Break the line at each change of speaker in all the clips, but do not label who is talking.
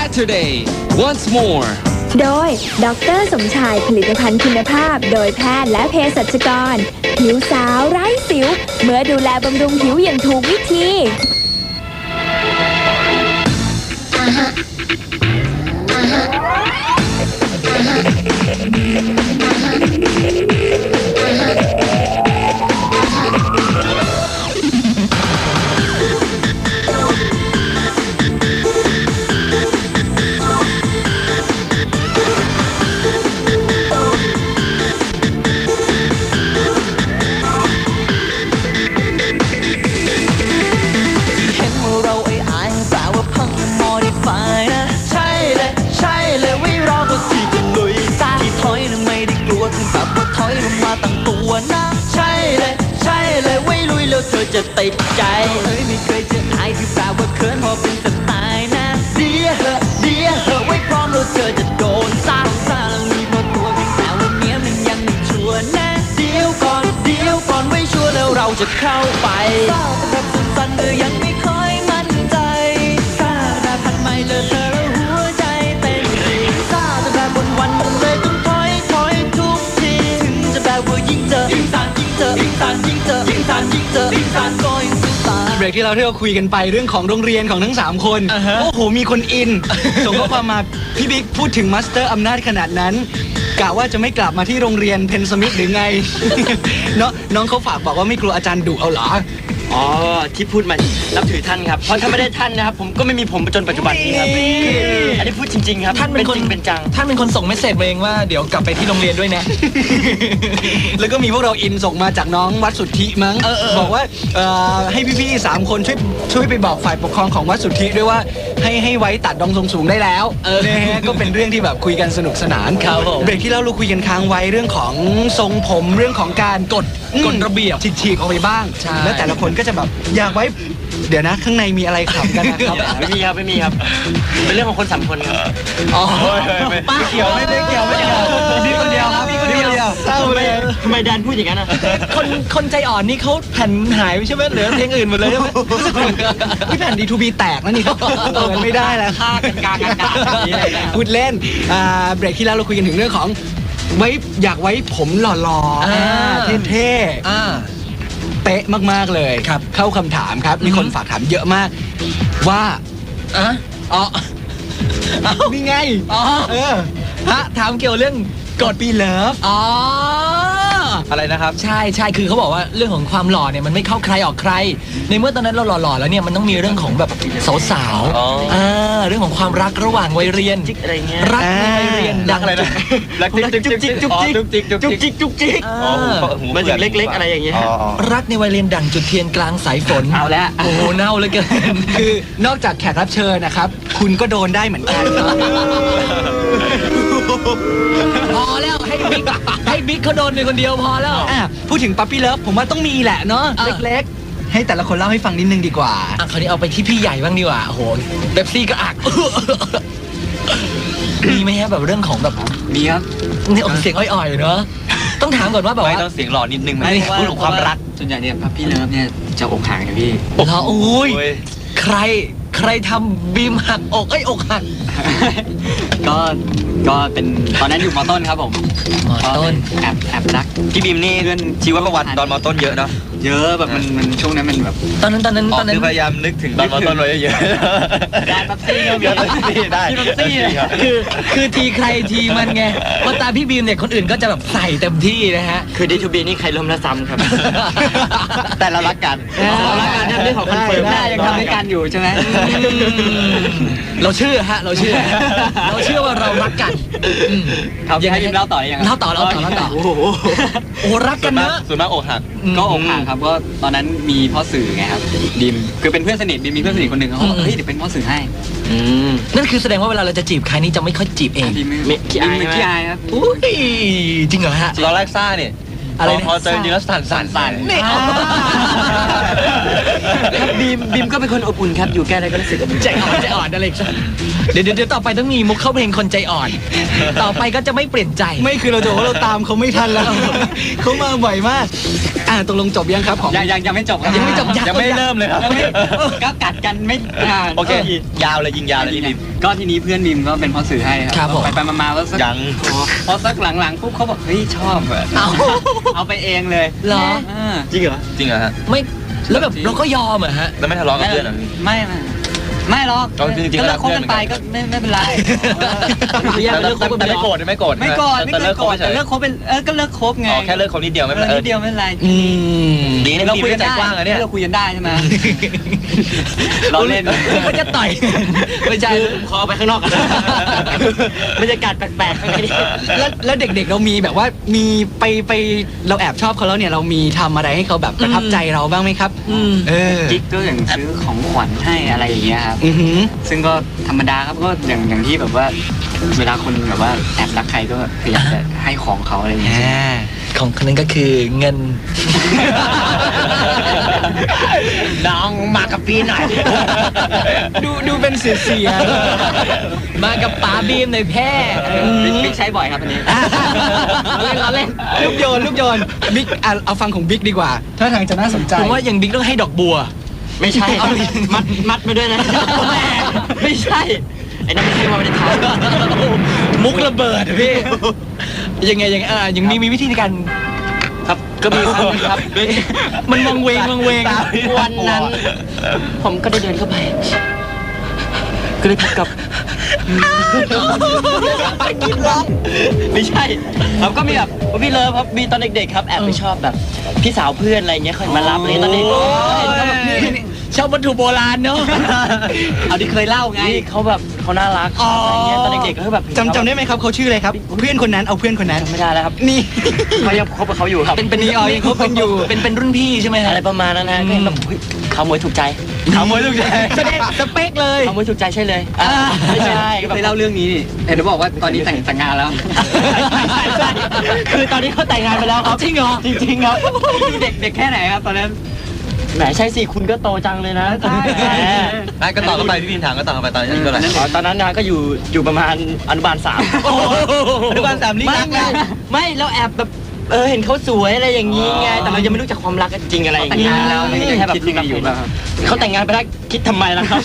Saturday once more
โดย ดรสมชายผลิตภัณฑ์คุณภาพ โดยแพทย์และเภสัชกร ผิวสาวไร้สิว เมื่อดูแลบำรุงผิวอย่างถูกวิธี
เติดใจเอ้ยไม่เคยเจออายที่แปลว่าเขินพอเป็นสไตล์นะเดียเหอะเดียเหอะไว้พร้อมแล้วเธอจะโดนซะซาแล้วมีพอตัวเพียงแต่ว่าเนี้ยมันยังไม่ชัวร์นะเดี๋ยวก่อนเดี๋ยวก่อนไว้ชัวร์แล้วเราจะเข้าไปทราบแบบสั้นๆหรือยัง สู้ตาย
เบรกที่เราที่เราคุยกันไปเรื่องของโรงเรียนของทั้ง 3 คนโอ้โห มีคนอิน ส่งข้อความมาพี่บิ๊กพูดถึงมาสเตอร์อำนาจขนาดนั้นกะว่าจะไม่กลับมาที่โรงเรียนเพนสมิธหรือไง เนาะน้องเขาฝากบอกว่าไม่กลัวอาจารย์ดุเอาเหรอ
อ๋อที่พูดมานับถือท่านครับ เพราะถ้าไม่ได้ท่านนะครับ ผมก็ไม่มีผมจนปัจจุบันนี้ครับอันนี้พูดจริง ๆ ครับ
ท่านเป็นคน
จริงเป็นจัง
ท่านเป็นคนส่งเมสเซจมาเองว่าเดี๋ยวกลับไปที่โรงเรียนด้วยนะ
แล้วก็มีพวกเราอินส่งมาจากน้องวัดสุทธิมั้ง
เออเออเออ
บอกว่าเอ่อให้พี่ๆสามคนช่วยช่วยไปบอกฝ่ายปกครองของวัดสุทธิด้วยว่าให้ให้ไว้ตัดดองทรงสูงได้แล้วนะฮะก็เป็นเรื่องที่แบบคุยกันสนุกสนาน
ครับผม
เบรกที่แล้วเราคุยกันค้างไว้เรื่องของทรงผมเรื่องของการกด
กฎระเบียบ
ฉีกๆออกไปบ้าง
ใช่
แล้วแต่ละคนก็จะแบบอยากไว้ เดี๋ยวนะ ข้างในมีอะไรขำกันนะครับ
ไม่มีครับไม่มีครับ เป็นเรื่องของคนสามคนครับ
อ๋อ
ป้าเกี่ยวไม่ได้เกี่ยวไม่เกี่ยว
มีคนเดียวครับมีคนเดียวเศร้าเลย
ทำไมแดนพูดอย่างนั้นอะ
คนคนใจอ่อนนี่เขาแผ่นหายไปใช่ไหมเหลือเพลงอื่นหมดเลยใช่ไหม
พี่แผ่นดีทูบีแตกแล้วนี่เปิดไม่ได้แล้ว
ฆ่ากันกลางอากาศแบบนี้เลยนะ
พูดเล่นอ่าเบรกที่แล้วเราคุยกันถึงเรื่องของไว้อยากไว้ผมหล่อๆ
อ่า
อ่าเท่
อ่า
ๆ เป๊ะมากๆเลย
ครับ
เข้าคำถามครับ มีคนฝากถามเยอะมาก ว่า
อะ
อ๋อนี่ไง
อ๋อ
เออ
ฮะถามเกี่ยวเรื่อง
กดปีเลิฟ
อ๋อ
อะไรนะครับ
ใช่ใช่คือเขาบอกว่าเรื่องของความหล่อเนี่ยมันไม่เข้าใครออกใคร ในเมื่อตอนนั้นเราหล่อๆแล้วเนี่ยมันต้องมีเรื่องของแบบสาว
อ๋อ
ๆอ่าเรื่องของความรักระหว่างวัยเรียน
จิ๊กอะไรเงี้ย
รักในวัยเรียน
รักอะไรนะรักจิ๊กจิ๊กจิ๊กจุ๊กจิ๊กจุ๊กจิ๊กจุ๊กจิ๊กจุ๊กจิ๊ก
อ่า
มันถึงเล็กๆ อะไรอย่างเงี้ย
รักในวัยเรียนดั่งจุดเทียนกลางสายฝน
เอาละ
โอ้โหเน่าเหลยเกิน
คือนอกจากแขกรับเชิญนะครับ คุณก็โดนได้เหมือนกัน
พอแล้วให้บิ๊กให้บิ๊กเขาโดนเป็นคนเดียวพอแล้ว
อะพูดถึงปั๊ปปี้เลิฟผมว่าต้องมีแหละเนาะ
อะ
เล็กๆ ให้แต่ละคนเล่าให้ฟังนิดนึงดีกว่า
อะคราวนี้เอาไปที่พี่ใหญ่บ้างดีกว่าโอ้โหเบบซี่ก็อัก มีไหมฮะแบบเรื่องของแบบ
มีครับ
นี่ออกเสียงอ่อยๆเนอะต้องถามก่อนว่าแบบ
ไม่
ว่า
ต้องเสียงหล่อนิดนึงไหม
ไม่
พูดถึงความรัก
ส่วนใหญ่เนี่ยพับพี่เลิฟเนี่ยจะอกหักนะพี่
เหรออุ้ย
โอ้ย
ใคร ใครทำบีมหักอกไอ้ยอกหัก
ก็ก็เป็นตอนนั้นอยู่มอต้นครับผม
มอต้น
ก็แอบแอบรัก
พี่บีมนี่
เพื่อน
ชีวประวัติตอนมอต้นเยอะเนาะ
เยอะแบบมันมันช่วงนั้นมันแบบ
ตอนนั้นตอนนั้นตอนนั้น
คือพยายามนึกถึงตอนมอต้นไว้เยอะ
ได้ปั๊บซี่ก็มี
ได้ปั๊บซี่ได้
พี่ปั๊บซี่เลย
ครับ
คือคือทีใครทีมันไงเพราะตามพี่บีมเนี่ยคนอื่นก็จะแบบใส่เต็มที่นะฮะ
คือดีทูบีนี่ใครล้มละซ้ำครับ แต่เรารักกัน
เรารักกันเรื่องของคอนเฟิร์มได้ยังทำด้วยกันอยู่ใช่ไหม
เราเชื่อฮะเราเชื่อ เราเชื่อว่าเรารักกันอืม
ครับ
ยังไง
ให้พี่เล่าต่อยัง
เล่าต่อเล่าต่อเล่าต่อ
โอ้โห
โอ้รักกันนะ
ส่วนมากอกหัก
ก็อกหักครับก็ตอนนั้นมีพ่อสื่อไงครับดิมคือเป็นเพื่อนสนิทดิมมีเพื่อนสนิทคนหนึ่งเขาบอก
อืม
เฮ้ยเดี๋ยวเป็นพ่อสื่อให้
อืม
นั่นคือแสดงว่าเวลาเราจะจีบใครนี่จะไม่ค่อยจีบเอง
ดิม
มีขี้อาย
ดิม
ไหม
ขี้อายครับ
อุ้ยจริงเหรอฮะ
ตอนแรกซ่าเนี่ย
อะไร
พ
นะ
พอเจอจริงแล้วสั่นสั่นสั่น
นี่
ครับบีมบีมก็เป็นคนอบอุ่นครับอยู่ใกล้อะไรก็รู้สึกอบอุ่น
ใจอ่อนใจอ่อนอะไรอีกเดี๋ยวเดี๋ยวเดี๋ยวต่อไปต้องมีมุกเข้าเพลงคนใจอ่อน ต่อไปก็จะไม่เปลี่ยนใจ
ไม่คือเราจะบอกว่าเราตามเขาไม่ทันแล้วเขามาบ่อยมากอ่าตกลงจบยังครับของ
ยังยังยังไม่จบครับ
ยังไม่จบ
ยังไม่เริ่มเลยครับก็กัดกันไม่นาน
โอเคยาวเลยยิงยาวเลยพี่บีม
ก็ทีนี้เพื่อนบีมก็เป็นพ่อสื่อให้
ครับผม
ไปไปมาๆแล้วสัก
ยัง
พอสักหลังๆปุ๊บเขาบอกเฮ้ยชอบอะ
เอา
เอาไปเองเลย
เหรอ
อ่า
จริงเหรอจริงเหรอฮะ
ไม่แล้วแบบเราก็ยอมเหรอะฮะ
แล้วไม่ทะเลาะกับเพื่อนเหรอพี่
ไม่ไม่ไม่หรอก
เอาจริงๆ
ก็เลิก
ก็รัก
คบกันไป
เพื่
ก็
อนเหมือนกัน
ไม่ไม่เป็นไร
แต่แต่ไม่โกรธไม่โกรธ
ไม่โกรธไม่
แต่
เค
เลิ
ย
ก
โกรธ
เฉ
แต่
ย
เลิกคบเป็นเออก็เลิกคบไง
อ๋อแค่เลิกคนนิดเดียวไม่
เอ
เป็น
อ
ไร
นิดเดียวไม่เป็นไร
อืม
ดีนะ
เรา
พี่
คุย
บี
กั
ม
น
ใจ
ได้
กว้างอะเนี่ย
เราคุยกันได้ใช่ไหม เราเล่น
ก็จะต่อยไม่ใช่
ขอไปข้างนอกกันบรรยากาศแปลกๆข้างในนี่
แล้วแล้วเด็กๆเรามีแบบว่ามีไปไปเราแอบชอบเขาแล้วเนี่ยเรามีทำอะไรให้เขาแบบประทับใจเราบ้างไหมครับ
อืม
เออ
กิ๊กก็อย่างซื้อของขวัญให้อะไรอย่างเงี้ยครับ
อือหือ
ซึ่งก็ธรรมดาครับก็อย่างอย่างที่แบบว่าเวลาคนแบบว่าแอบรักใครก็พยายามจะให้ของเขาอะไรอย่างเงี้ย
อ่า
ของคนนั้นก็คือเงิน
น้องมากับพี่หน่อย
ดูดูเป็นเสียเสีย
มากับป๋าบีมในอยแพร่เออ
บิ๊กบิ๊กใช้บ่อยครับอันนี้
เล่นล้อเล่น
ลูกโยนลูกโยนบิ๊กอะเอาฟังของบิ๊กดีกว่า ถ้าทางจะน่าสนใจ
ผมว่าอย่างบิ๊กต้องให้ดอกบัว
ไม่ใช่มัดมัดไปด้วยนะแม่ไม่ใช่ ไอ้นั่นไม่ใช่ว่าไม่ได้ทำ
มุกระเบิดอะพี่ ยังไงยังอ่ายังมีมีวิธีในการ
ครับก็มีครั้งหนึงครับ
มันวังเวงวังเวง
วันนั้น ผมก็ได้เดินเข้าไป ก็เลยพบกับไปกินร้องไม่ใช่ครับก็มีแบบพี่เลิฟครับมีตอนเด็กๆครับแอบไปชอบแบบ พี่สาวเพื่อนอะไรเงี้ยคอยมารับอะไรตอนเด็ก
โอ้ย
เห็นเขาแบบนี่
ชอบวัตถุโบราณเนาะ
เอาที่เคยเล่าไง
นี่เขาแบบเขาน่ารัก
อ๋ออ
อะไรเงี้ยตอนเด็กๆก็คือแบบ
จำจำได้ไหมครับเขาชื่ออะไรครับ เพื่อนคนนั้นเอาเพื่อนคนนั้น
จำไม่ได้แล้วครับ
นี่
เขายังคบกับเขาอยู่ครับ
เป็นเป็น
นี่อ๋อยังคบกันอยู่
เป็นเป็นรุ่นพี่ใช่ไหมฮะ
อะไรประมาณนั้นนะก็เห็นแบบเฮ้ยเขามวยถูกใจเขามวยถูกใจ
แสดงสเปคเลย
เขามวยถูกใจใช่เลย
อ่า
ไม่ใช่
เคยเล่าเรื่องนี้นี่เห็นเขาบอกว่าตอนนี้แต่งแต่งงานแล้ว
ใช่ใช่คือตอนนี้เขาแต่งงานไปแล้วครับ
จริงเหรอ
จริงๆครับ
ดูเด็กเด็กแค่ไหนครับตอนนั้น
แหมใช่สิคุณก็โตจังเลยนะ
ใช่ใช่
ไม่ก็ต่อเข้าไปพี่พิมถามก็ต่อเข้าไปตอนนี้อายุเท่าไหร่ตอนนั้นนะก็อยู่อยู่ประมาณอนุบาลสาม
โอ้โห
อนุบาลสามนี่
ไม่
รัก
ไม่
นะ
ไม่เราแอบแบบ เออเห็นเขาสวยอะไรอย่างนี้ไงแต่เรายังไม่รู้จักความรักจริงอะไรอย่าง
แต่ง
นี้
งานแล้วไม่ใช่แค่แบบ
คิด
ยังไงอยู่แบบ
เขาแต่งงานไปแล้วคิดทำไมล่ะครับ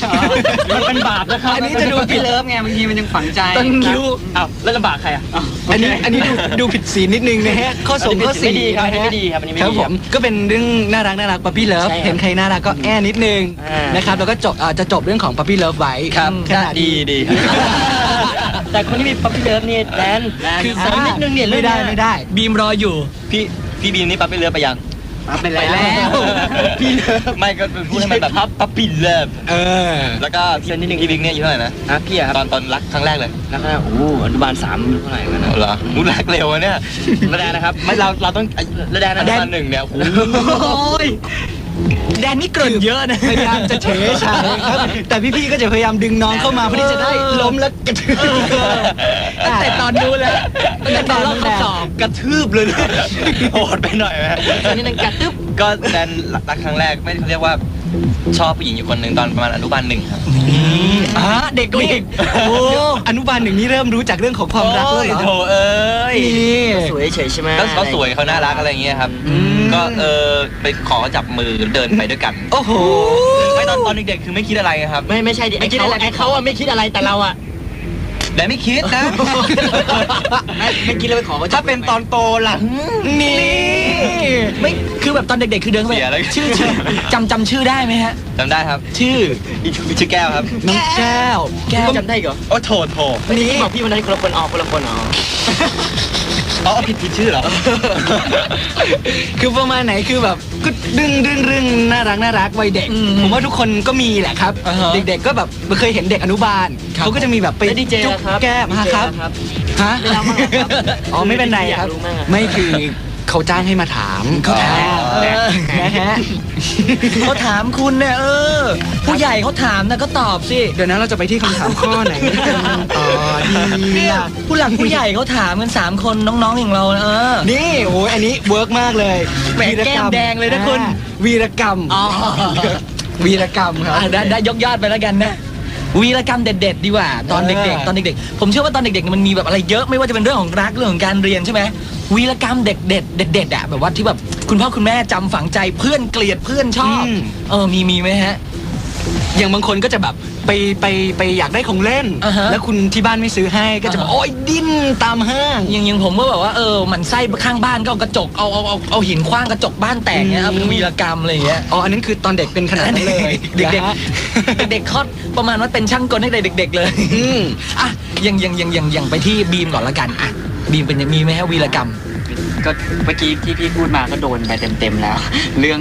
มันเป็นบาปนะครับ
อันนี้จะดูพี่เลิฟไงบางทีมันยังฝังใจ
ต้นคิ้ว
อ้าวแล้วลำบากใครอะ
อันนี้อันนี้ดูดูผิดศีลนิดนึงนะฮะข้อสงข้อสี่
ไม่ดีครับ
นะฮะ
ไม่ดีครับอันนี้ไม่
ครับ
ดี
ผมก็เป็นเรื่องน่ารักน่ารักปั๊ปปี้เลิฟ
ใช่ครับ
เห็นใครน่ารักก็แอนิดนึง
อ่าน
นะครับแล้วก็จบอ่าจะจบเรื่องของปั๊ปปี้เลิฟไว้
ครับ
ขนาด
ดีดี แต่คนที่มีป๊อปปี้เลิฟนี่แดน
คือ
สอนนิดนึงเนี่ย
ไม่ได้ไม่ได้
บีมรออยู่
พี่พี่บีมนี่ป๊อปปี้เลิฟไปยัง
ไปแล้ว
พี่เลิฟไม่ก็พูดให้มันแบบป๊อปปี้เลิฟ
เออ
แล้วก็พี่นิดนึงพี่บิ๊กเนี่ยอายู่เท่าไหร่นะอะพี่อะตอนตอนรักครั้งแรกเลย
แล้วก็โอ้โหอนุบาลสามเท่าไหร่กันนะ
เหรอรู้รักเร็วอะเนี่ยระแดนนะครับไม่เราเราต้องระแดนอันดับหนึ่งเนี่ยโอ้โห
แดนนี่เกริ่นเยอะนะ
พยายามจะเฉยฉายครับ แต่พี่ๆก็จะพยายามดึงน้องเข้ามาเพื่อที่จะได้ล้มแล้วกระทืบ
ตั้งแต่ตอนดูแล้วตั้งแต่ตอนรอบข้อสอบ
กระทืบเลยโหดไปหน่อยไหมอันนี้นึงกระทืบ ก็แดนรักครั้งแรกไม่เขาเรียกว่าชอบผู้หญิงอยู่คนหนึ่งตอนประมาณอนุบาลหนึ่งครับ
อะเด็กก็อีกโอ้อนุบาลหนึ่งนี่เริ่มรู้จักเรื่องของความรักแล้วเหรอ
โถเอ้ย
นี่
สวยเฉยใช่ไหมก็เขาสวยเขาน่ารักอะไรอย่างเงี้ยครับ
ม
ก็เออไปขอจับมือเดินไปด้วยกัน
โอ้โห
ไม่ตอนตอนเด็กๆคือไม่คิดอะไรครับ ไม่ไม่ใช่ดิไอ้เขาไอ้เขาอะไม่คิดอะไรแต่เราอะ แต่ไม่คิดนะ ไม่ไม่คิดเลยไปขอถ้าเป็นตอนโตล่ะ
นี่
ไม่คือแบบตอนเด็กๆคือเดินเข้าไป
เสียแล้ว
ชื่อชื่อจำจำชื่อได้ไหมฮะ
จำได้ครับ
ชื่อ
ชื่อแก้วครับ
น้องแก้ว
แก้ว
จำได้เหรอโอ้โถโถ
นี่
บอกพี่วันนั้นคนละคนออกคนละคนอ๋อ อ๋อผิดผิดชื่อเหรอ
คือประมาณไหนคือแบบก็ดึงดึงดึงน่ารักน่ารักวัยเด็ก
อืม
ผมว่าทุกคนก็มีแหละครับ
อ่าฮะ
เด็กๆก็แบบเคยเห็นเด็กอนุบาล
ครับ
เขาก็จะมีแบบไป
แล้วดีเจ
จุ๊บ
ล่ะครับ
แก้ม
ดี
ฮะ
เจ
ครับ
ล่ะครับ
ฮะ
ไม่เอามากครับ
อ๋อไม่เป็นไร
อยาก
ครับ
รู้มากอะ
ไม่คือ เขาจ้างให้มาถาม
เขาถาม
อ่นะฮะ
เขาถามคุณเนี่ยเออ ผู้ใหญ่เขาถามนะก็ตอบสิ
เดี๋ยวนั้นเราจะไปที่คำถามข้อไหนกันต่อดี
เนี่ย
ล่ะ
ผู้หลักผู้ใหญ่เขาถามกันสามคนน้องๆอย่างเราเออ
นี่โอ้ยอันนี้เวิร์กมากเลย
แหม
วีรรร
แก้มแดงเลยนะคุณ
อ่าวีรกรรม
อ๋อ
วีรกรรมครับ
อะได้ได้ยกยอดไปแล้วกันนะวีรกรรมเด็ดๆดีกว่าตอนเด็กๆ ตอนเด็กๆ ผมเชื่อว่าตอนเด็กๆมันมีแบบอะไรเยอะไม่ว่าจะเป็นเรื่องของรักเรื่องของการเรียนใช่ไหม วีรกรรมเด็กๆเด็ดๆอะแบบว่าที่แบบคุณพ่อคุณแม่จำฝังใจเพื่อนเกลียดเพื่อนชอบ
อืม
เออมีมีไหมฮะ
อย่างบางคนก็จะแบบไปไปไปอยากได้ของเล่น
อ่าฮะ
แล้วคุณที่บ้านไม่ซื้อให้ก็จะบอก
อ่าฮะ
โอ๊ยดิ้นตามห้าง
อย่างอย่างผมก็แบบว่าเออหมันไส้ข้างบ้านก็เอากระจกเอาเอาเอาเอาหินคว้างกระจกบ้านแตกเงี้ยครับเป็นวีรกรรมอะไรอย่างเงี้ย
อ๋ออันนั้นคือตอนเด็กเป็นขนาดนั้นเลย
เด็ก
นะฮะ
ๆ เด็กๆคลอดประมาณว่าเป็นช่างกลให้เด็กๆเลย
อืม
อะยังยังยังยังยังไปที่บีมก่อนละกันอะ บีมเป็นยังมีไหมฮะวีรกรรม
ก็เมื่อกี้ที่พี่พูดมาก็โดนไปเต็มๆแล้ว เรื่อง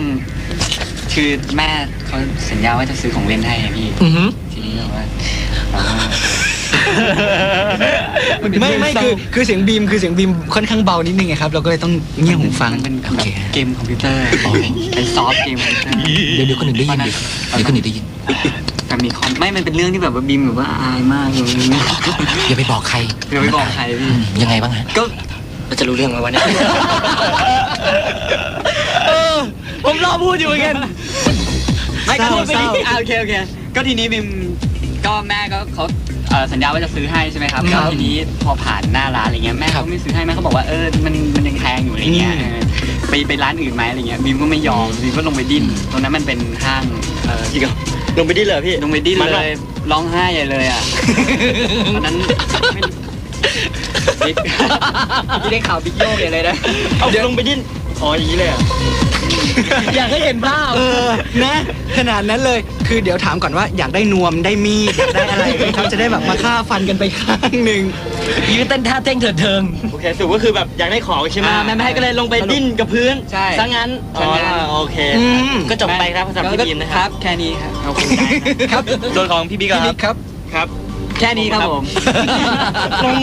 คือแม่เขาสัญญาว่าจะซื้อของเล่นให้อะพี่
อือหือ
ทีนี้แบบว่าแบบว่า
ไม่ไม่คือคือเสียงบีมคือเสียงบีมค่อนข้างเบานิดนึงไงครับ เราก็เลยต้องเงี่ยหูฟัง
มันเป็น
โอ
แบบ
เค
เกมคอมพิวเตอร์เป็นซอฟต์เกมคอมพิวเตอร์
เดี๋ยวเดี๋ยวคนอื่นได้ยินดิเดี๋ยวคนอื่นได้ยิน
แต่มีคอมไม่ มันเป็นเรื่องที่แบบว่าบีมแบบว่าอายมากเลย
อย่าไปบอกใคร
เดี๋ยวไปบอกใครพี่
อืมยังไงบ้างฮะ
ก็เราจะรู้เรื่องไหมวะเนี่ย
เออผมรอพูดอยู่เหมือนกัน
ไม่ก็
เศร้า
ทีนี้
เศร้า
อะโอเคโอเคก็ทีนี้บิมก็แม่ก็เขาเอ่อสัญญาว่าจะซื้อให้ใช่ไหมครับ
ค
ก็
รับ
ทีนี้พอผ่านหน้าร้านอะไรเงี้ยแม่
ครับ
เขาไม่ซื้อให้แม่เขาบอกว่าเออมันมันยังแพงอยู่อะไรเงี้ย
อืม
เออไปไปร้านอื่นไหมอะไรเงี้ยบิมก็ไม่ยอมบิมก็ลงไปดิ้นตรงนั้นมันเป็นห้างเออ
จริงเหรอ ลงไปดิ้นเลยพี่
ลงไปดิ้น
มัน
เล
อะ
ยร้องไห้ใหญ่เลยอะตอนนั้นไม่บิ๊กพี่ได้ข่าวบิ๊กโยกใหญ่เลยนะ
เอาลงไปดิ้นอ๋ออย่างนี้เลยอะ
อ ยากให้เห็นภาพ
เออ นะ ขนาดนั้นเลย คือเดี๋ยวถามก่อนว่าอยากได้นวม ได้มีดอยากได้อะไรไหมครับจะได้แบบมาฆ่าฟันกันไปข้างหนึ่ง
ยืนเต้นท่าเต้นเถิดเทิง
โอเคสรุปก็คือแบบอยากได้ของใช่ไหม
อ่า
แม่ไม่ให้ก็เลยลงไปดิ้นกับพื้น
ใช่
ซะงั้นอ๋
ซะ
อ
งั้น
โอเค
อืม
ก็จบไปครับสำหรับพี่บีมนะค
ค
รั
รับบแค่นี้ครับขอบคุณ
ครับ
ส่วนของพี่บิ๊ก
พี่
ค
บิ๊
รับ
กครับ
ครับ
แค่นี้ครับผม
ลง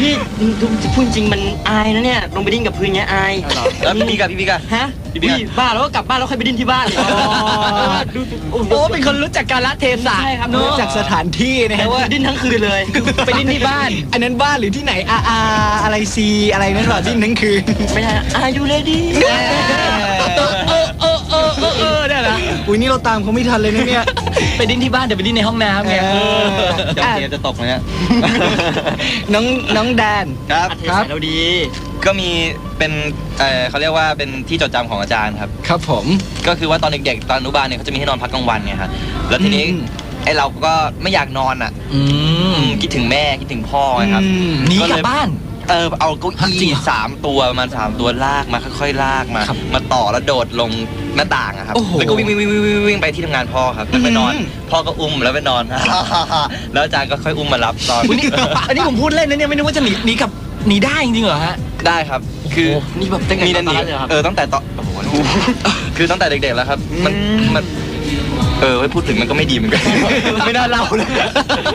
พี่พูดจริงมันอายนะเนี่ยลงไปดิ้นกับพื้นเงี้ยอาย
แล้วพี่บิ๊กอะพี่บิ๊กอะ
ฮะ
พี่บิ๊กอะ
อุ๊ยบ้าแล้วก็กลับบ้านแล้วค่อยไปดิ้นที่บ้านอ๋อดูโอ้โห
โอ้เป็นคนรู้จักกาลเทศะ
ใช่ครับ
เนอะ
จากสถานที่นะฮะว่า
ดิ้นทั้งคืนเลย
ไปดิ้นที่บ้าน
อันนั้นบ้านหรือที่ไหนอาอาอะไรซีอะไรนั่นหรอที่นั่นคือ
ไม่ใช่อายุเลยดี
เออเออเนี่ยนะ
อุ้ยนี่เราตามเขาไม่ทันเลยนะเนี่ย
ไปดิ้นที่บ้านเดี๋ยวไปดิ้นในห้องน้ำไง
เออ
เดี๋ยวเสียงจะตกเลยเนี่ย
น้องน้องแดน
ครับ
อัธยาศัยเราดี
ก็มีเป็นเอ่อเขาเรียกว่าเป็นที่จดจำของอาจารย์ครับ
ครับผม
ก็คือว่าตอนเด็กๆตอนอนุบาลเนี่ยเขาจะมีให้นอนพักกลางวันไงครับแล้วทีนี้
อืม
ไอเราก็ไม่อยากนอนอะ
อืม
คิดถึงแม่คิดถึงพ่อไงครับ
อืม
หนีกลับบ้าน
เออเอาเก้า
ฮะจริง
อี้
เหรอ
สามตัวประมาณสามตัวลากมาค่อยๆลากมา
ครับ
มาต่อแล้วโดดลงหน้าต่างอะครับ
โอ้โห
แล้วก็วิ่งวิ่งวิ่งวิ่งวิ่งวิ่งไปที่ทำงานพ่อครับแล้วไปนอน
อืม
พ่อก็อุ้มแล้วไปนอน แล้วอาจารย์ก็ค่อยอุ้มมารับตอน
อุ๊ยนี่ อันนี้ผมพูดเล่นนะเนี่ยไม่นึกว่าจะหนีหนีกลับหนีได้จริงๆเหรอฮะ
ได้ครับ คือ
โอ้โหนี่แบบตั้งแต่
มีนันหนี
ตอนนั้นเลยเหรอครับ
เออตั้งแต่ตอนโอ้โหคือตั้งแต่เด็กๆแล้วครับ มันมัน เออไม่พูดถึงมันก็ไม่ดีเหมือนกัน ไม่น่าเล่าเลย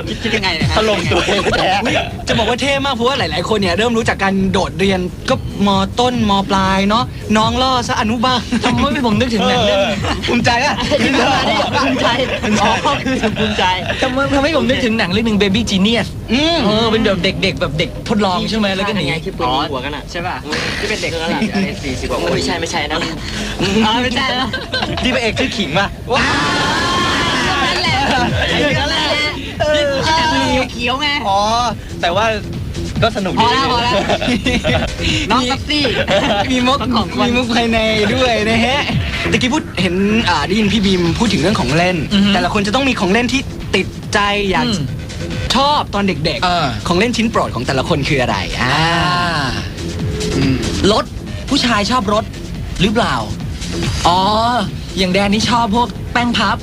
คิดคิดยังไงเนี่ย
ถล่มตัวเองแท้
อุ๊ยจะบอกว่าเท่มากเพราะว่าหลาย ๆ คนเนี่ยเริ่มรู้จักการโดดเรียนก็มต้นมปลายเนาะน้องล่อซะอนุบาล
ทำให้ผมนึกถึงหนังเรื่อง
ภูมิใจอะ
ขึ้นมาได้ภูมิใจอ๋อคือภูมิใจ
ทำให้ทำให้ผมนึกถึงหนังเรื่องหนึ่ง Baby Genius
อืม
เออเป็นแบบเด็ก ๆ แบบเด็กทดลองใช่ไหมแล้วก็หนี
ไงที่ปืนยิงหัวกันอะ
ใช่ป่ะที่เป็นเด็ก
เออ
สี่อะไรสี่สิบกว่าคน
ไม่ใช่ไม่ใช่นะ
อ๋อไม่ใช่แล้ว
ที่พระเอกชื่อขิงป่ะ
เขียวไง
อ๋อ แต่ว่าก็สนุกดีพ
อแล้วพอแล้ว น้องซับซี่
มีมุก
ของคน
มีมุกภายในด้วยนะฮะตะกี้พูดเห็นอ่าได้ยินพี่บีมพูดถึงเรื่องของเล่น
อือฮึ
แต่ละคนจะต้องมีของเล่นที่ติดใจอยาก
อืม
ชอบตอนเด็ก
เออ
ๆของเล่นชิ้นโปรดของแต่ละคนคืออะไรอ่า
รถผู้ชายชอบรถหรือเปล่า อ๋อ อย่างแดนนี่ชอบพวก แป้งพับ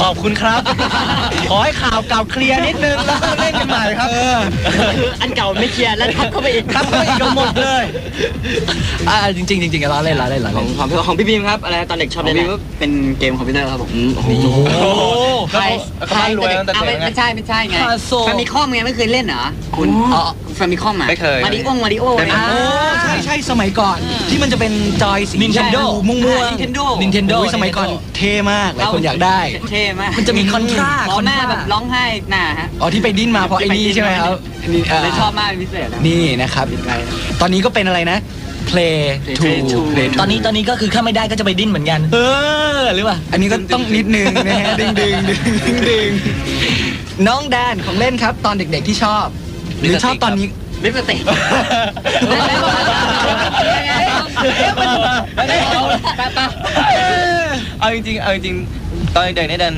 ขอบคุณครับ ขอให้ข่าวเก่าเคลียร์นิดนึงแล้วก็เล่นกันใหม่ครับ
คืออันเก่าไม่เคลียร์แล้วทับเข้าไปอีก
ครับก็อีกกันหมดเลย
อ่าจริงๆจริงๆล้อเล่นล้อเล่นล้อ
ขอ
เล่
ง
น
ของพี่ของพี่บีมครับอะไรตอนเด็กชอบ
ขอ
เล่
ง
น
พี่
อะไร
ก็เป็นเกมคอมพิวเตอร์ครับผม
โอ้โห
โอ้โห
ใคร
เขาบ้านรวยตั้งแต่
เอา
เด็
ไม่
กไง
ไม่ใช่ไม่ใช่ไง
คาโซ
แฟมิคอมไงไม่เคยเล่นเหรอคุณ
อ๋อ
แฟมิคอมอะ
ไม่เคย
มาริโอมาริโอ
แต่มี
อ่า
โอ้ใช่ใช่สมัยก่อนที่มันจะเป็นจอยสี
Nintendo
ม่วงม่วง
Nintendo
Nintendo
สมัยก่อนเท่มากหลายคนอยากได้
เท่มาก
มันจะมีคอนทรา
พอแม่แบบร้องไห้หน้าฮะ
อ๋อที่ไปดิ้นมาเพราะไอ้นี่ใช่ไหมครับอันนี้า
เลยชอบมากเป็นพิเศษนะ
นี่นะครับ ตอนนี้ก็เป็นอะไรนะ
play to
Play to
ตอนนี้ตอนนี้ก็คือถ้าไม่ได้ก็จะไปดิ้นเหมือนกัน เออหรือเปล่า
อันนี้ก็ต้องนิดนึงนะฮะดึงดึงดึงดึงดึงน้องแดนของเล่นครับ ตอนเด็กๆที่ชอบ หรือชอบตอนนี้
ลิปสติก
เอาจริงๆเอาจริงๆตอนเด็กๆเนี่ยดัน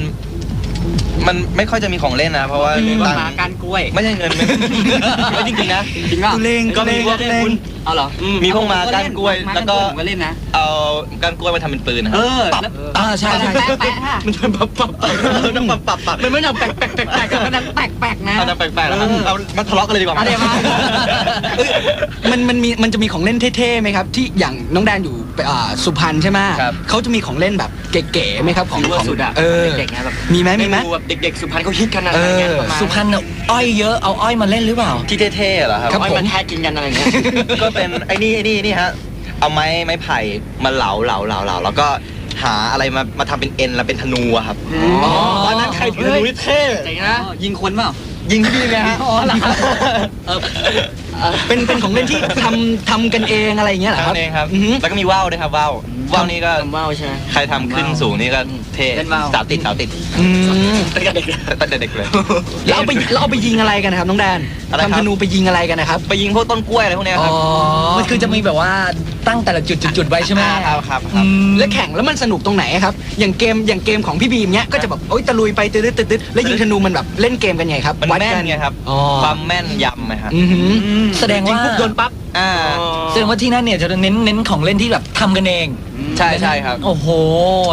มันไม่ค่อยจะมีของเล่นนะ เพราะว่า
มี
ตัง
หมา
ค์
การกล้วย
ไม่ใช่เงินไม่ไม่จริงๆนะ
จริงเปล่า
กูเล่ง
ก็
ก็
มี
เล่ง
พวก
ก็เล่ง
เอาเหรอ
มีพวกหมาก้านกล้วย
หมา
แล้วก็
ผมก็เล่นนะ
เอาก้านกล้วยมาทำเป็นปืนนะ
เอ
ครับ
อแล้ว
อ่าใช่ใช่
แปะแปะค่ะ
มันจะปับปับปับต้องปับปับปับ
มันไม่ดังแปลกแปลกแปลกแปลกมันดังแปลกแปลกนะ
เอาจะแปลกๆแล้วครับเอามาทะเลาะกันเลยดีกว่า
เอาเดี๋ยวมา
เอ้ยมันมันมีมันจะมีของเล่นเท่ๆไหมครับ ที่อย่างน้องแดนอยู่อ่าสุพรรณใช่ไหม
ครับ
เขาจะมีของเล่นแบบเก๋ๆไหมครับ ของ
ซิลเวอ
ของ
ร์สุดอะ
เออ
เด็กๆนะแบบ
มีไหมมีไหม
ดูแบบเด็กๆ สุพรรณเขาฮิตกันอะไรอย่างเงี้ย
เออ
ประมาณ
สุพรรณน่ะอ้อยเยอะเอาอ้อยมาเล่นหรือเปล่า
ที่เท่ๆเหรอครับ
ครับ
เอา
ผม
มาแทะกินกันอะไรอย่างเงี้ย
ก็เป็นไอ้นี่ไอ้นี่นี่ฮะ เอาไม้ไม้ไผ่มาเหลาเหลาเหลาเหลาแล้วก็หาอะไรมามาทำเป็นเอ็นแล้วเป็นธนูอะครับ
อ๋อ
ตอนนั้นใครถือธนูนี่เท่
เจ๋งนะ ยิงคนเปล่า
ยิงพี่บีไงฮะ
อ๋อเหรอครับ เออ เออ
เป็นเป็นของเล่นที่ทำทำกันเองอะไรอย่างเงี้ยเหรอครับ
ทำเองครับ
อือหือ
แล้วก็มีว่าวด้วยครับว่าวว่าวนี่ก็
ทำว่าวใช่ไหม
ใครทำขึ้นสูงนี่ก็เท่
เล่นว่าว
สาวติดสาวติด
อืม
ตั้งแต่เด็กตั้งแต่เด็กเลย
แล้วเอาไปแล้วเอาไปยิงอะไรกันนะครับน้องแดน
อะไรครับ
ทำธนูไปยิงอะไรกันนะครับ
ไปยิงพวกต้นกล้วยอะไรพวกเนี้ยครับ
มันคือจะมีแบบว่าตั้งแต่ละจุดจุดๆๆไว้ใช่ไหม
อ่าครับครับค
อื
รับ
ม
แล้วแข่งแล้วมันสนุกตรงไหนครับ อย่างเกมอย่างเกมของพี่บีมเนี้ยก็จะแบบโอ๊ยตะลุยไปตืดตืดๆๆแล้วยิงธนูมันแบบเล่นเกมกันไงครับ
มัน
วัด
แม่
กัน
ไงครับ
อ๋อ
ความแม่นยำนะครับ
อือหือ
แสดงว่า
ยิปุ๊บโดนปั๊บ
อ่า
แสดงว่าที่นั่นเนี่ยจะเน้นเน้นของเล่นที่แบบทำกันเอง
ใช่ใช่ครับ
โอ้โห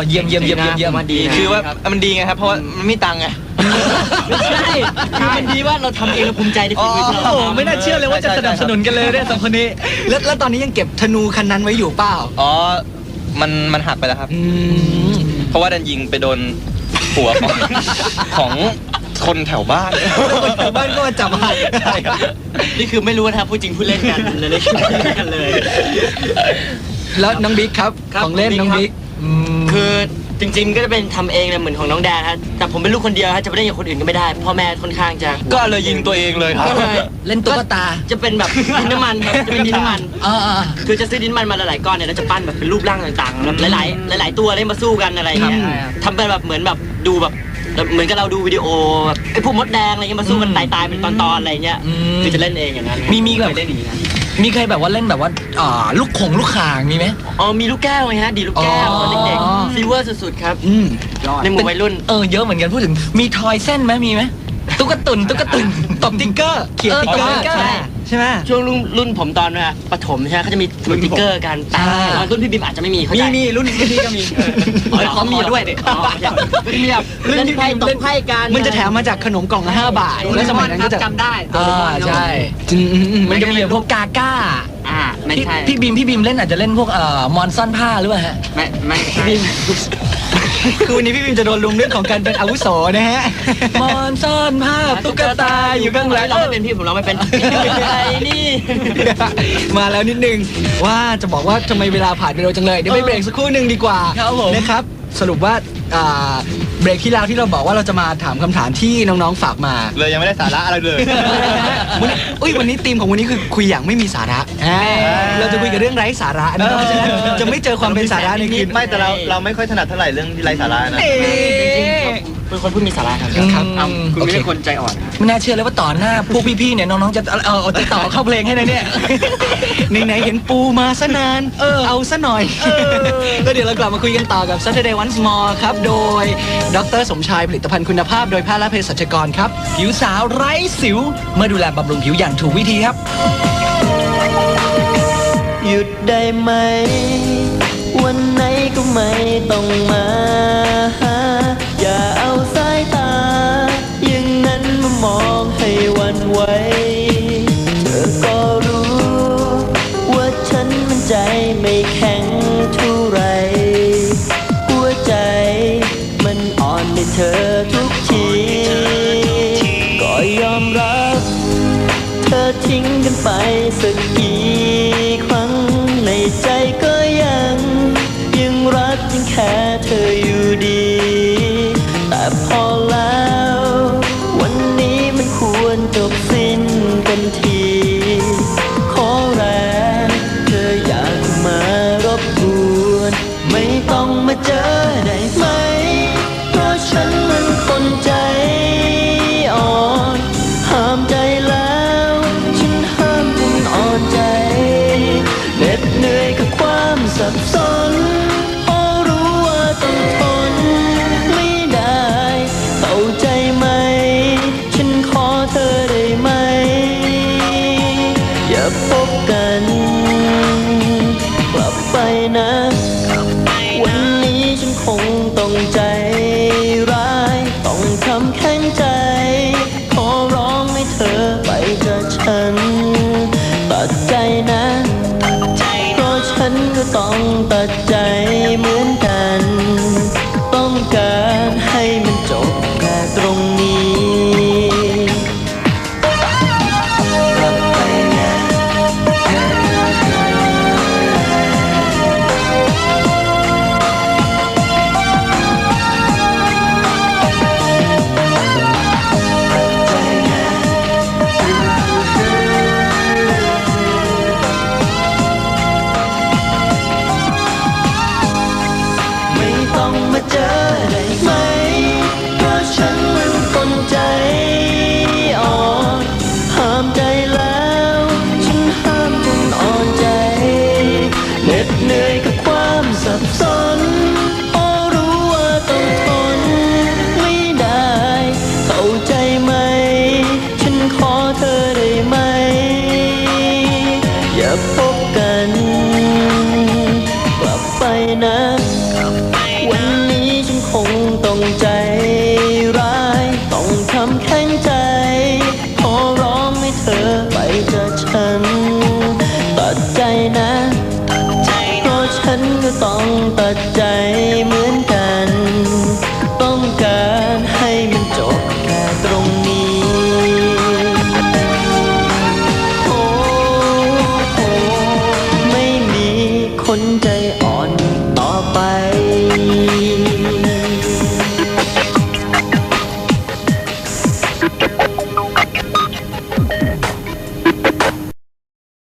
เยี่ยมเยี่ยมเยี่ยมเยี่ยมเยี่ยม
มาดีนะ
คือว่ามันดีไงครับ เพราะว่ามันไม่มีตังค์ไง
ไม่ใช่คือมันดีว่าเราทำเองเราภูมิใจในฝีมือที่เรา
โอ้โห
ทำ
ไม่น่าเชื่อเลยว่าจะสนับสนุนกันเลยเนี่ยสองคนนี้
แล้วแล้วตอนนี้ยังเก็บธนูคันนั้นไว้อยู่เปล่า
อ๋อ มันมันหักไปแล้วครับ
อืม
เพราะว่าดันยิงไปโดนหัวของของ คนแถวบ้าน
ชาวบ้านก็มาจับหัก
ใช่ครับ
นี่คือไม่รู้นะครับพูดจริงพูดเล่นกันเลยเลยกันเลย
แล้วน้องบิ๊กครับ
ครับ
ของเล่น
บิ๊ก
น้อง
ครับ
บิ๊ก
คือจริงๆก็จะเป็นทำเองนะเหมือนของน้องแดนฮะแต่ผมเป็นลูกคนเดียวฮะจะไปเล่นกับคนอื่นก็ไม่ได้พ่อแม่ค่อนข้างจะ
ก็เลยยิงตัวเองเลยครับ
ก็เลย
เล่นตุ๊กตา
จะเป็นแบบดินน้ำมันครับจะเป็นดินน้ำมัน
อ่า
คือจะซื้อดินน้ำมันมาหลายๆก้อนเนี่ยแล้วจะปั้นแบบเป็นรูปร่างต่างๆแบบหลายๆ หลาย ๆ ตัวเล่นมาสู้กันอะไรอย่างเงี้ยทำเป็นแบบเหมือนแบบดูแบบ เหมือนกับเราดูวิดีโอแบบไอ้พวกมดแดงอะไรเงี้ยมาสู้กันตายๆเป็นตอนๆอะไรเงี้ยคือจะเล่นเองอย่างนั้น
มีมีแบบ
เคยเล่นอย่างนี้นะ
มีใครแบบว่าเล่นแบบว่าอ่าลูกขงลูกข่างมีไหม
อ๋อมีลูกแก้วไงฮะดีลูกแก้ว
อ๋อ
ตอนเด็กๆซิลเวอร์สุดๆครับ
อืม
ในหมู่วัยรุ่น
เออเยอะเหมือนกันพูดถึงมีทอยเส้นไหมมีไหม ตุ๊กตุนตุ๊กตุน
ตบติ๊กเกอร์เขียน
เออ
ติ๊กเกอร์
ตบติ๊กเกอร์
ใช่ใช่ไหม
ช่วงรุ่นรุ่นผมตอนนะประถมใช่ไหมเขาจะมีสติ๊กเกอร์กันแต่
ใช่
ตอนรุ่นพี่บิมอาจจะไม่มีเข้า
มี
ใจ
มีรุ่นรุ่นนี้ก็มี
อ๋อเขามีด้วยเด็กมีแบบเล่นไพ่ตกไพ่กัน
มันจะแถมมาจากขนมกล่องละห้าบาทแล้วสมัยนั้นก็จะ
จำได้
อ่าใช่
อืมอืมอืม
มันจะมีแบบพวกกาก้า
อ่าไม่
พี่
ใช่
พี่บีมพี่บีมเล่นอาจจะเล่นพวกเอ่อมอนซ่อนผ้าหรือเปล่าฮะ
ไม่ไม่พี่บิม
คือวันนี้พี่บิมจะโดนลุมเรื่องของการเป็นอาวุโสนะฮะ
มอนซ่อนผ้าตุ๊กตาอยู่ข้างหลัง
เราไม่เป็นพี่ผมเราไม่เป็นอะไรนี่
มาแล้วนิดนึงว่าจะบอกว่าทำไมเวลาผ่านไปเร็วจังเลยเดี๋ยวไปเบรกสักครู่หนึ่งดีกว่า
ครับผม
นะครับ สรุปว่าอ่า เบรกที่แล้วที่เราบอกว่าเราจะมาถามคำถามที่น้องๆฝากมา
เลยยังไม่ได้สาระอะไรเลย
วันนี้อุ้ยวันนี้ธีมของวันนี้คือคุยอย่างไม่มีสาระอ่าเราจะคุยกับเรื่องไร้สาระนะครับเพราะฉะนั้นจะไม่เจอความเป็นสาระในคืน
ไม่แต่เราเราไม่ค่อยถนัดเท่าไหร่เรื่องที่ไร้สาระนะ
เป็นคนพูดมีสาระครับ
ครับ
เอาคุณไม่ใช่คนใจอ่อนนะ
ไม่น่าเชื่อเลยว่าต่อหน้าพวกพี่ๆเนี่ยน้องๆจะเอาเอาจะต่อเข้าเพลงให้นะเนี่ย
ไหนๆเห็นปูมาซะนานเออเอาซะหน่อยก็เดี๋ยวเรากลับมาคุยกันต่อกับ Saturday Once More ครับ โดยดรสมชายผลิตภัณฑ์คุณภาพโดยแพทย์และเภสัชกรครับ
ผิวสาวไร้สิว เมื่อดูแลบำรุงผิวอย่างถูกวิธีครับ
หยุดได้ไหม วันไหนก็ไม่ต้องมา ไว้ เธอก็รู้ ว่าฉันมันใจไม่แข็งเท่าไร หัวใจมันอ่อนในเธอทุกที ก็ยอมรับ เธอทิ้งกันไปสักกี่ครั้งในใจก็ยัง ยังรักยังแค่เธออยู่ดี แต่พอ ไปนะ